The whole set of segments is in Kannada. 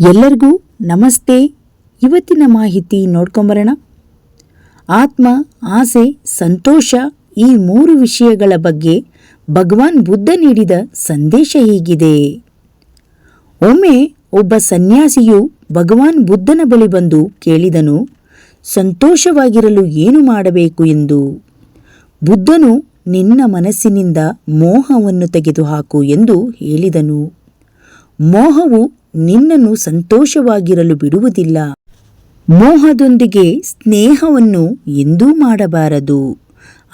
ಎಲ್ಲರಿಗೂ ನಮಸ್ತೆ. ಇವತ್ತಿನ ಮಾಹಿತಿ ನೋಡ್ಕೊಂಬರೋಣ. ಆತ್ಮ, ಆಸೆ, ಸಂತೋಷ ಈ ಮೂರು ವಿಷಯಗಳ ಬಗ್ಗೆ ಭಗವಾನ್ ಬುದ್ಧ ನೀಡಿದ ಸಂದೇಶ ಹೀಗಿದೆ. ಒಮ್ಮೆ ಒಬ್ಬ ಸನ್ಯಾಸಿಯು ಭಗವಾನ್ ಬುದ್ಧನ ಬಳಿ ಬಂದು ಕೇಳಿದನು, ಸಂತೋಷವಾಗಿರಲು ಏನು ಮಾಡಬೇಕು? ಎಂದು. ಬುದ್ಧನು, ನಿನ್ನ ಮನಸ್ಸಿನಿಂದ ಮೋಹವನ್ನು ತೆಗೆದುಹಾಕು ಎಂದು ಹೇಳಿದನು. ಮೋಹವು ನಿನ್ನನ್ನು ಸಂತೋಷವಾಗಿರಲು ಬಿಡುವುದಿಲ್ಲ. ಮೋಹದೊಂದಿಗೆ ಸ್ನೇಹವನ್ನು ಎಂದೂ ಮಾಡಬಾರದು.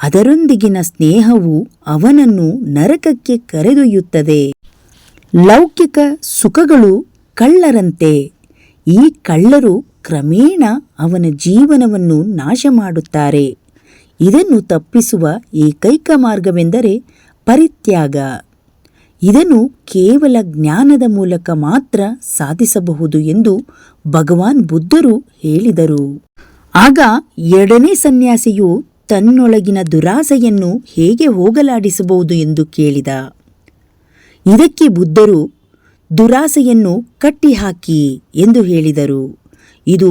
ಅದರೊಂದಿಗಿನ ಸ್ನೇಹವು ಅವನನ್ನು ನರಕಕ್ಕೆ ಕರೆದೊಯ್ಯುತ್ತದೆ. ಲೌಕಿಕ ಸುಖಗಳು ಕಳ್ಳರಂತೆ. ಈ ಕಳ್ಳರು ಕ್ರಮೇಣ ಅವನ ಜೀವನವನ್ನು ನಾಶ ಮಾಡುತ್ತಾರೆ ಇದನ್ನು ತಪ್ಪಿಸುವ ಏಕೈಕ ಮಾರ್ಗವೆಂದರೆ ಪರಿತ್ಯಾಗ. ಇದನ್ನು ಕೇವಲ ಜ್ಞಾನದ ಮೂಲಕ ಮಾತ್ರ ಸಾಧಿಸಬಹುದು ಎಂದು ಭಗವಾನ್ ಬುದ್ಧರು ಹೇಳಿದರು. ಆಗ ಎರಡನೇ ಸನ್ಯಾಸಿಯು ತನ್ನೊಳಗಿನ ದುರಾಸೆಯನ್ನು ಹೇಗೆ ಹೋಗಲಾಡಿಸಬಹುದು ಎಂದು ಕೇಳಿದ. ಇದಕ್ಕೆ ಬುದ್ಧರು, ದುರಾಸೆಯನ್ನು ಕಟ್ಟಿಹಾಕಿ ಎಂದು ಹೇಳಿದರು. ಇದು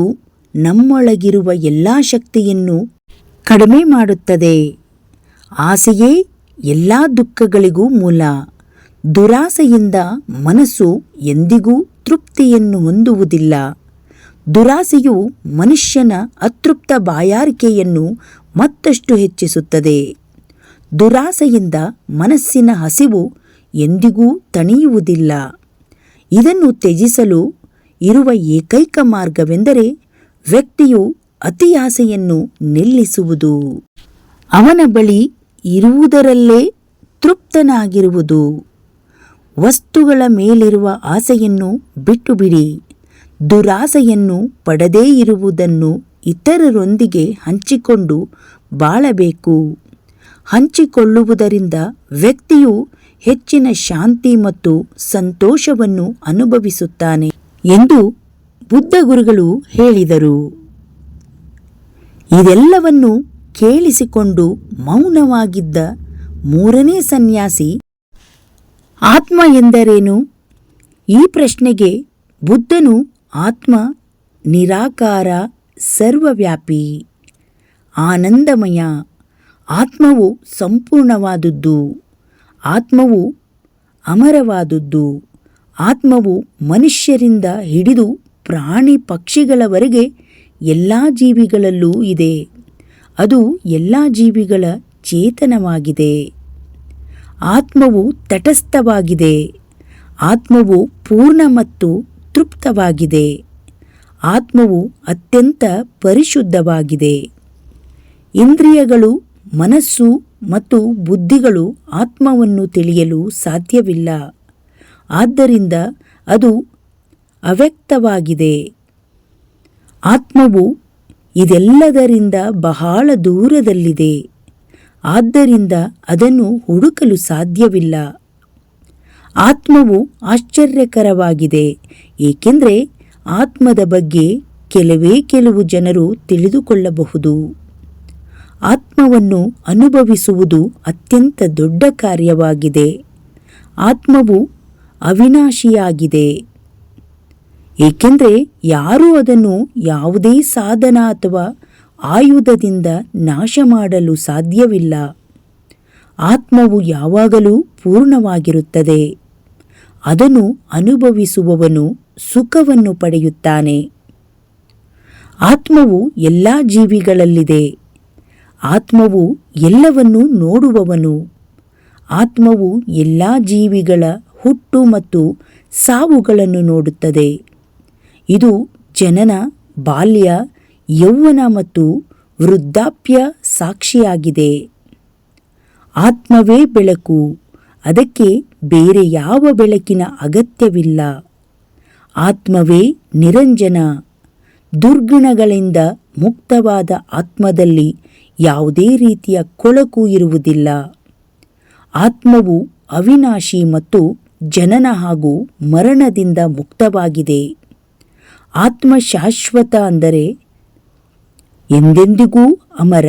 ನಮ್ಮೊಳಗಿರುವ ಎಲ್ಲಾ ಶಕ್ತಿಯನ್ನು ಕಡಿಮೆ ಮಾಡುತ್ತದೆ. ಆಸೆಯೇ ಎಲ್ಲಾ ದುಃಖಗಳಿಗೂ ಮೂಲ. ದುರಾಸೆಯಿಂದ ಮನಸ್ಸು ಎಂದಿಗೂ ತೃಪ್ತಿಯನ್ನು ಹೊಂದುವುದಿಲ್ಲ. ದುರಾಸೆಯು ಮನುಷ್ಯನ ಅತೃಪ್ತ ಬಾಯಾರಿಕೆಯನ್ನು ಮತ್ತಷ್ಟು ಹೆಚ್ಚಿಸುತ್ತದೆ. ದುರಾಸೆಯಿಂದ ಮನಸ್ಸಿನ ಹಸಿವು ಎಂದಿಗೂ ತಣಿಯುವುದಿಲ್ಲ. ಇದನ್ನು ತ್ಯಜಿಸಲು ಇರುವ ಏಕೈಕ ಮಾರ್ಗವೆಂದರೆ ವ್ಯಕ್ತಿಯು ಅತಿಯಾಸೆಯನ್ನು ನಿಲ್ಲಿಸುವುದು. ಅವನ ಬಳಿ ಇರುವುದರಲ್ಲೇ ತೃಪ್ತನಾಗಿರುವುದು. ವಸ್ತುಗಳ ಮೇಲಿರುವ ಆಸೆಯನ್ನು ಬಿಟ್ಟುಬಿಡಿ. ದುರಾಸೆಯನ್ನು ಪಡದೇ ಇರುವುದನ್ನು ಇತರರೊಂದಿಗೆ ಹಂಚಿಕೊಂಡು ಬಾಳಬೇಕು. ಹಂಚಿಕೊಳ್ಳುವುದರಿಂದ ವ್ಯಕ್ತಿಯು ಹೆಚ್ಚಿನ ಶಾಂತಿ ಮತ್ತು ಸಂತೋಷವನ್ನು ಅನುಭವಿಸುತ್ತಾನೆ ಎಂದು ಬುದ್ಧ ಗುರುಗಳು ಹೇಳಿದರು. ಇದೆಲ್ಲವನ್ನು ಕೇಳಿಸಿಕೊಂಡು ಮೌನವಾಗಿದ್ದ ಮೂರನೇ ಸನ್ಯಾಸಿ ಆತ್ಮ ಎಂದರೇನು? ಈ ಪ್ರಶ್ನೆಗೆ ಬುದ್ಧನು ಆತ್ಮ ನಿರಾಕಾರ ಸರ್ವವ್ಯಾಪಿ. ಆನಂದಮಯ. ಆತ್ಮವು ಸಂಪೂರ್ಣವಾದುದ್ದು. ಆತ್ಮವು ಅಮರವಾದುದ್ದು. ಆತ್ಮವು ಮನುಷ್ಯರಿಂದ ಹಿಡಿದು ಪ್ರಾಣಿ ಪಕ್ಷಿಗಳವರೆಗೆ ಎಲ್ಲ ಜೀವಿಗಳಲ್ಲೂ ಇದೆ. ಅದು ಎಲ್ಲ ಜೀವಿಗಳ ಚೇತನವಾಗಿದೆ. ಆತ್ಮವು ತಟಸ್ಥವಾಗಿದೆ. ಆತ್ಮವು ಪೂರ್ಣ ಮತ್ತು ತೃಪ್ತವಾಗಿದೆ. ಆತ್ಮವು ಅತ್ಯಂತ ಪರಿಶುದ್ಧವಾಗಿದೆ. ಇಂದ್ರಿಯಗಳು, ಮನಸ್ಸು ಮತ್ತು ಬುದ್ಧಿಗಳು ಆತ್ಮವನ್ನು ತಿಳಿಯಲು ಸಾಧ್ಯವಿಲ್ಲ. ಆದ್ದರಿಂದ ಅದು ಅವ್ಯಕ್ತವಾಗಿದೆ. ಆತ್ಮವು ಇದೆಲ್ಲದರಿಂದ ಬಹಳ ದೂರದಲ್ಲಿದೆ. ಆದ್ದರಿಂದ ಅದನ್ನು ಹುಡುಕಲು ಸಾಧ್ಯವಿಲ್ಲ. ಆತ್ಮವು ಆಶ್ಚರ್ಯಕರವಾಗಿದೆ, ಏಕೆಂದರೆ ಆತ್ಮದ ಬಗ್ಗೆ ಕೆಲವೇ ಕೆಲವು ಜನರು ತಿಳಿದುಕೊಳ್ಳಬಹುದು. ಆತ್ಮವನ್ನು ಅನುಭವಿಸುವುದು ಅತ್ಯಂತ ದೊಡ್ಡ ಕಾರ್ಯವಾಗಿದೆ. ಆತ್ಮವು ಅವಿನಾಶಿಯಾಗಿದೆ. ಏಕೆಂದರೆ ಯಾರೂ ಅದನ್ನು ಯಾವುದೇ ಸಾಧನ ಅಥವಾ ಆಯುಧದಿಂದ ನಾಶ ಮಾಡಲು ಸಾಧ್ಯವಿಲ್ಲ. ಆತ್ಮವು ಯಾವಾಗಲೂ ಪೂರ್ಣವಾಗಿರುತ್ತದೆ. ಅದನ್ನು ಅನುಭವಿಸುವವನು ಸುಖವನ್ನು ಪಡೆಯುತ್ತಾನೆ. ಆತ್ಮವು ಎಲ್ಲ ಜೀವಿಗಳಲ್ಲಿದೆ. ಆತ್ಮವು ಎಲ್ಲವನ್ನೂ ನೋಡುವವನು. ಆತ್ಮವು ಎಲ್ಲ ಜೀವಿಗಳ ಹುಟ್ಟು ಮತ್ತು ಸಾವುಗಳನ್ನು ನೋಡುತ್ತದೆ. ಇದು ಜನನ, ಬಾಲ್ಯ ಯೌವನ ಮತ್ತು ವೃದ್ಧಾಪ್ಯ ಸಾಕ್ಷಿಯಾಗಿದೆ. ಆತ್ಮವೇ ಬೆಳಕು, ಅದಕ್ಕೆ ಬೇರೆ ಯಾವ ಬೆಳಕಿನ ಅಗತ್ಯವಿಲ್ಲ. ಆತ್ಮವೇ ನಿರಂಜನ, ದುರ್ಗುಣಗಳಿಂದ ಮುಕ್ತವಾದ ಆತ್ಮದಲ್ಲಿ ಯಾವುದೇ ರೀತಿಯ ಕೊಳಕು ಇರುವುದಿಲ್ಲ. ಆತ್ಮವು ಅವಿನಾಶಿ ಮತ್ತು ಜನನ ಹಾಗೂ ಮರಣದಿಂದ ಮುಕ್ತವಾಗಿದೆ. ಆತ್ಮ ಶಾಶ್ವತ ಅಂದರೆ ಎಂದೆಂದಿಗೂ ಅಮರ.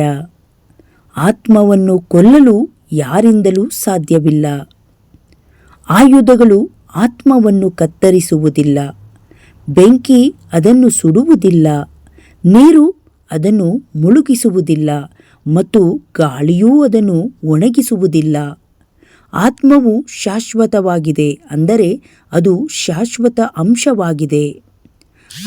ಆತ್ಮವನ್ನು ಕೊಲ್ಲಲು ಯಾರಿಂದಲೂ ಸಾಧ್ಯವಿಲ್ಲ. ಆಯುಧಗಳು ಆತ್ಮವನ್ನು ಕತ್ತರಿಸುವುದಿಲ್ಲ. ಬೆಂಕಿ ಅದನ್ನು ಸುಡುವುದಿಲ್ಲ. ನೀರು ಅದನ್ನು ಮುಳುಗಿಸುವುದಿಲ್ಲ. ಮತ್ತು ಗಾಳಿಯೂ ಅದನ್ನು ಒಣಗಿಸುವುದಿಲ್ಲ. ಆತ್ಮವು ಶಾಶ್ವತವಾಗಿದೆ ಅಂದರೆ ಅದು ಶಾಶ್ವತ ಅಂಶವಾಗಿದೆ.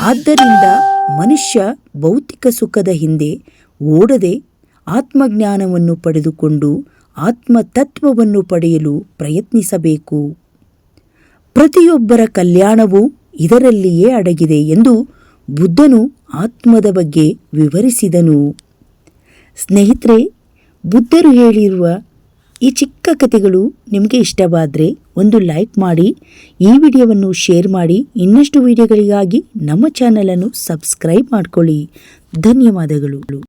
ಆದ್ದರಿಂದ ಮನುಷ್ಯ ಭೌತಿಕ ಸುಖದ ಹಿಂದೆ ಓಡದೆ ಆತ್ಮಜ್ಞಾನವನ್ನು ಪಡೆದುಕೊಂಡು ಆತ್ಮತತ್ವವನ್ನು ಪಡೆಯಲು ಪ್ರಯತ್ನಿಸಬೇಕು. ಪ್ರತಿಯೊಬ್ಬರ ಕಲ್ಯಾಣವೂ ಇದರಲ್ಲಿಯೇ ಅಡಗಿದೆ ಎಂದು ಬುದ್ಧನು ಆತ್ಮದ ಬಗ್ಗೆ ವಿವರಿಸಿದನು. ಸ್ನೇಹಿತರೆ, ಬುದ್ಧರು ಹೇಳಿರುವ ಈ ಚಿಕ್ಕ ಕಥೆಗಳು ನಿಮಗೆ ಇಷ್ಟವಾದರೆ ಒಂದು ಲೈಕ್ ಮಾಡಿ, ಈ ವಿಡಿಯೋವನ್ನು ಶೇರ್ ಮಾಡಿ, ಇನ್ನಷ್ಟು ವಿಡಿಯೋಗಳಿಗಾಗಿ ನಮ್ಮ ಚಾನಲನ್ನು ಸಬ್ಸ್ಕ್ರೈಬ್ ಮಾಡಿಕೊಳ್ಳಿ. ಧನ್ಯವಾದಗಳು.